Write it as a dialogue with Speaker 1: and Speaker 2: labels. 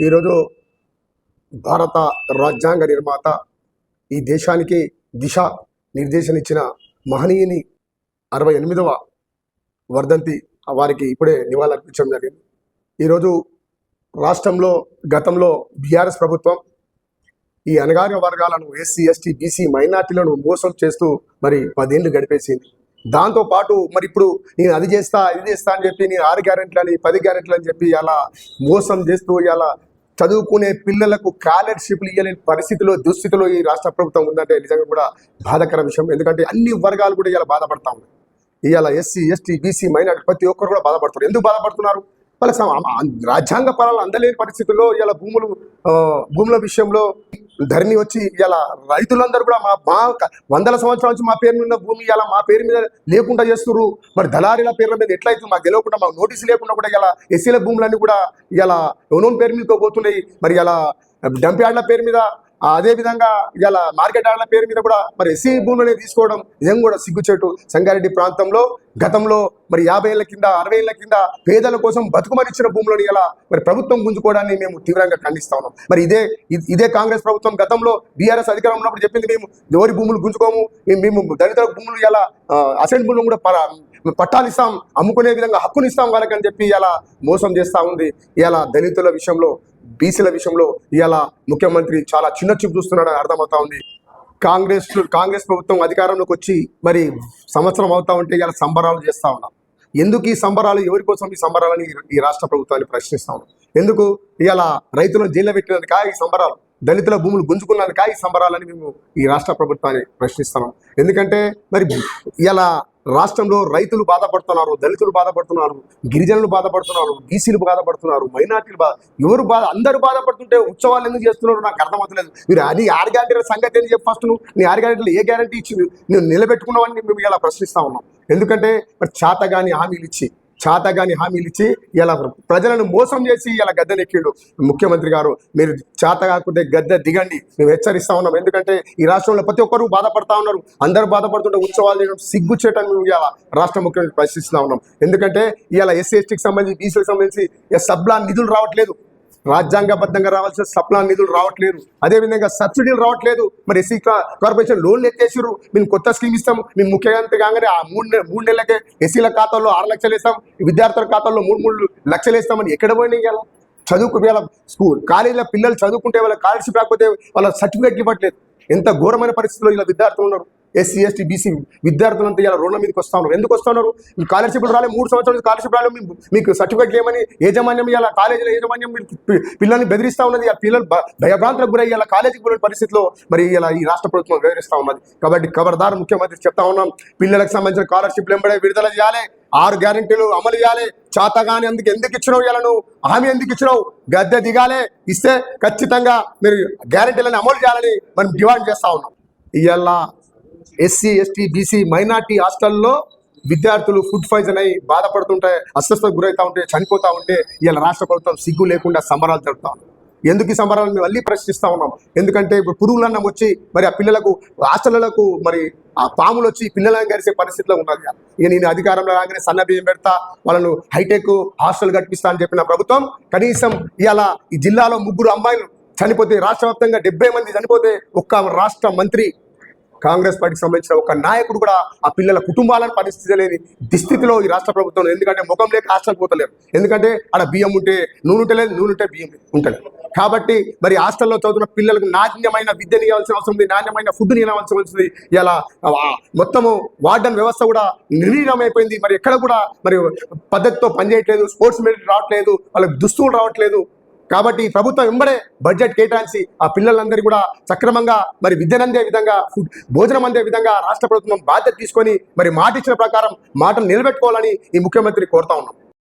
Speaker 1: ఈరోజు భారత రాజ్యాంగ నిర్మాత ఈ దేశానికి దిశ నిర్దేశం ఇచ్చిన మహనీయుని అరవై ఎనిమిదవ వర్ధంతి వారికి ఇప్పుడే నివాళులర్పించడం జరిగింది. ఈరోజు రాష్ట్రంలో గతంలో బీఆర్ఎస్ ప్రభుత్వం ఈ అణగారిన వర్గాలను ఎస్సీ ఎస్టీ బీసీ మైనార్టీలను మోసం చేస్తూ మరి పదేళ్ళు గడిపేసింది. దాంతో పాటు మరి ఇప్పుడు నేను అది చేస్తా ఇది చేస్తా అని చెప్పి నేను ఆరు గ్యారెంట్లు అని పది గ్యారెంట్లు అని చెప్పి అలా మోసం చేస్తూ ఇలా చదువుకునే పిల్లలకు స్కాలర్షిప్లు ఇవ్వలేని పరిస్థితిలో దుస్థితిలో ఈ రాష్ట్ర ప్రభుత్వం ఉందంటే నిజంగా కూడా బాధాకర విషయం. ఎందుకంటే అన్ని వర్గాలు కూడా ఇలా బాధపడతా ఉన్నాయి. ఇవాళ ఎస్సీ ఎస్టీ బీసీ మైనార్టీ ప్రతి ఒక్కరు కూడా బాధపడుతున్నారు. ఎందుకు బాధపడుతున్నారు? వాళ్ళకి రాజ్యాంగ పరాలు అందలేని పరిస్థితుల్లో ఇలా భూములు భూముల విషయంలో ధరణి వచ్చి ఇలా రైతులందరూ కూడా మా మా వందల సంవత్సరాల నుంచి మా పేరు మీద ఉన్న భూమి ఇలా మా పేరు మీద లేకుండా చేస్తున్నారు మరి దళారీల పేర్ల మీద ఎట్లయితే మాకు తెలియకుండా మాకు నోటీసు లేకుండా కూడా ఇలా ఎస్సీల భూములన్నీ కూడా ఇలా ఎవనోన్ పేరు మీదతో పోతున్నాయి. మరి ఇలా డంప్ యార్డ్ల పేరు మీద అదే విధంగా ఇలా మార్కెట్ ఆడల పేరు మీద కూడా మరి ఎస్సీ భూములని తీసుకోవడం నిజంగా కూడా సిగ్గుచేటు సంగారెడ్డి ప్రాంతంలో. గతంలో మరి యాభై ఏళ్ళ కింద అరవై ఏళ్ళ కింద పేదల కోసం బతుకుమనిచ్చిన భూములను ఇలా మరి ప్రభుత్వం గుంజుకోవడాన్ని మేము తీవ్రంగా ఖండిస్తా ఉన్నాం. మరి ఇదే ఇ- ఇదే కాంగ్రెస్ ప్రభుత్వం గతంలో బీఆర్ఎస్ అధికారం ఉన్నప్పుడు చెప్పింది మేము ఎవరి భూములు గుంజుకోము మేము- మేము దళితుల భూములు ఇలా అసెంట్ భూములు కూడా పర- పట్టాలు ఇస్తాం అమ్ముకునే విధంగా హక్కులు ఇస్తాం చెప్పి ఇలా మోసం చేస్తా ఉంది. ఇలా దళితుల విషయంలో బీసీల విషయంలో ఇలా ముఖ్యమంత్రి చాలా చిన్న చూపు చూస్తున్నాడని అర్థమవుతా ఉంది. కాంగ్రెస్ కాంగ్రెస్ ప్రభుత్వం అధికారంలోకి వచ్చి మరి సంవత్సరం అవుతా ఉంటే ఇలా సంబరాలు చేస్తా ఉన్నాం. ఎందుకు ఈ సంబరాలు ఎవరి కోసం ఈ సంబరాలని ఈ రాష్ట్ర ప్రభుత్వాన్ని ప్రశ్నిస్తాం ఎందుకు ఇలా రైతులను జైల్లో పెట్టినందుక ఈ సంబరాలు? దళితుల భూములు గుంజుకున్నందుక ఈ సంబరాలని మేము ఈ రాష్ట్ర ప్రభుత్వాన్ని ప్రశ్నిస్తాం ఎందుకంటే మరి ఇలా రాష్ట్రంలో రైతులు బాధపడుతున్నారు దళితులు బాధపడుతున్నారు గిరిజనులు బాధపడుతున్నారు బీసీలు బాధపడుతున్నారు మైనార్టీలు బాధ ఎవరు బాధ అందరూ బాధపడుతుంటే ఉత్సవాలు ఎందుకు చేస్తున్నారు నాకు అర్థమవుతలేదు మీరు అది ఆరు గ్యారెంటీల సంగతి అని చెప్పి ఫస్ట్ నువ్వు. నీ ఆరు గ్యారెంటీలు ఏ గ్యారెంటీ ఇచ్చి నువ్వు నిలబెట్టుకున్నావని మేము ఇలా ప్రశ్నిస్తా ఉన్నాం. ఎందుకంటే మరి చాతగాని హామీలు ఇచ్చి చాతగాని హామీలు ఇచ్చి ఇలా ప్రజలను మోసం చేసి ఇలా గద్దెనెక్కిండు. ముఖ్యమంత్రి గారు మీరు చేత కాకుంటే గద్దె దిగండి. మేము హెచ్చరిస్తా ఉన్నాం. ఎందుకంటే ఈ రాష్ట్రంలో ప్రతి ఒక్కరు బాధపడతా ఉన్నారు. అందరూ బాధపడుతుంటే ఉత్సవాలు చేయడం సిగ్గు చేయటం మేము ఇలా రాష్ట్ర ముఖ్యమంత్రి ప్రశ్నిస్తా ఉన్నాం. ఎందుకంటే ఇలా ఎస్సీ ఎస్టీకి సంబంధించి బీసీకి సంబంధించి సబ్లా నిధులు రావట్లేదు. రాజ్యాంగబద్ధంగా రావాల్సిన సప్లా నిధులు రావట్లేదు. అదేవిధంగా సబ్సిడీలు రావట్లేదు. మరి ఎస్సీ కార్పొరేషన్ లోన్లు ఎత్తేసారు మేము కొత్త స్కీమ్ ఇస్తాం. మేము ముఖ్యమంత్రి కాగానే ఆ మూడు నెల మూడు నెలలకే ఎస్సీల ఖాతాల్లో ఆరు లక్షలు వేస్తాం. విద్యార్థుల ఖాతాల్లో మూడు మూడు లక్షలు వేస్తామని ఎక్కడ పోయినాయి కదా చదువుకు వీళ్ళ స్కూల్ కాలేజీలో పిల్లలు చదువుకుంటే వాళ్ళ స్కాలర్షిప్ రాకపోతే వాళ్ళ సర్టిఫికేట్ ఇవ్వట్లేదు. ఎంత ఘోరమైన పరిస్థితుల్లో ఇలా విద్యార్థులు ఉన్నారు. ఎస్సీ ఎస్టీ బీసీ విద్యార్థులంతా ఇలా రోడ్ల మీదకి వస్తా ఉన్నారు. ఎందుకు వస్తా ఉన్నారు? మీ స్కాలర్షిప్లు రాలే మూడు సంవత్సరాలు స్కాలర్షిప్ రాలే మీకు సర్టిఫికేట్ ఏమని యాజమాన్యం ఇలా కాలేజీలో యాజమాన్యం మీరు పిల్లల్ని బెదిరిస్తూ ఉన్నది ఆ పిల్లలు భయభ్రాంతులకు గురై ఇలా కాలేజీకి పోయిన పరిస్థితిలో మరి ఇలా ఈ రాష్ట్ర ప్రభుత్వం వివరిస్తూ ఉన్నది. కాబట్టి ఖబర్దార్ ముఖ్యమంత్రి చెప్తా ఉన్నాం పిల్లలకు సంబంధించిన స్కాలర్షిప్లు ఎంబడే విడుదల చేయాలి ఆరు గ్యారెంటీలు అమలు చేయాలి చాతగాని అందుకు ఎందుకు ఇచ్చినావు ఇలా నువ్వు? హామీ ఎందుకు ఇచ్చినావు? గద్దె దిగాలే ఇస్తే ఖచ్చితంగా మీరు గ్యారెంటీలను అమలు చేయాలని మనం డిమాండ్ చేస్తా ఉన్నాం. ఇవాళ ఎస్సీ ఎస్టీ బీసీ మైనార్టీ హాస్టల్లో విద్యార్థులు ఫుడ్ పాయిజన్ అయి బాధపడుతుంటే అస్వస్థతకు గురవుతూ ఉంటే చనిపోతూ ఉంటే ఇలా రాష్ట్ర ప్రభుత్వం సిగ్గు లేకుండా సంబరాలు జరుపుతాం ఎందుకు ఈ సంబరాలు మేము మళ్ళీ ప్రశ్నిస్తా ఉన్నాం? ఎందుకంటే ఇప్పుడు పురుగులన్నం వచ్చి మరి ఆ పిల్లలకు హాస్టళ్ళకు మరి ఆ పాములు వచ్చి పిల్లలను గరిసే పరిస్థితిలో ఉన్నది ఇక నేను అధికారంలో రాగానే సన్న బియ్యం పెడతా వాళ్ళను హైటెక్ హాస్టల్ కట్టిస్తా అని చెప్పిన ప్రభుత్వం కనీసం ఇవాళ ఈ జిల్లాలో ముగ్గురు అమ్మాయిలు చనిపోతే రాష్ట్ర వ్యాప్తంగా డెబ్బై మంది చనిపోతే ఒక్క రాష్ట్ర మంత్రి కాంగ్రెస్ పార్టీకి సంబంధించిన ఒక నాయకుడు కూడా ఆ పిల్లల కుటుంబాలను పరిస్థితి లేని దుస్థితిలో ఈ రాష్ట్ర ప్రభుత్వం ఎందుకంటే ముఖం లేక హాస్టల్ పోతలేరు. ఎందుకంటే ఆడ బియ్యం ఉంటే నూనె ఉంటలేదు నూనె ఉంటే బియ్యం ఉంటలేదు. కాబట్టి మరి హాస్టల్లో చదువుతున్న పిల్లలకు నాణ్యమైన విద్యను ఇవ్వాల్సిన అవసరం ఉంది నాణ్యమైన ఫుడ్ ఇవ్వాల్సి ఉంది. ఇలా మొత్తము వార్డన్ వ్యవస్థ కూడా నిర్వీర్యం అయిపోయింది మరి ఎక్కడ కూడా మరి పద్ధతితో పనిచేయట్లేదు స్పోర్ట్స్ మెడిట్ రావట్లేదు వాళ్ళకి దుస్తులు రావట్లేదు. కాబట్టి ఈ ప్రభుత్వం వెంబడే బడ్జెట్ కేటాయించి ఆ పిల్లలందరూ కూడా సక్రమంగా మరి విద్యనందే విధంగా ఫుడ్ భోజనం అందే విధంగా రాష్ట్ర ప్రభుత్వం బాధ్యత తీసుకొని మరి మాట ఇచ్చిన ప్రకారం మాటను నిలబెట్టుకోవాలని ఈ ముఖ్యమంత్రి కోరుతా ఉన్నాం.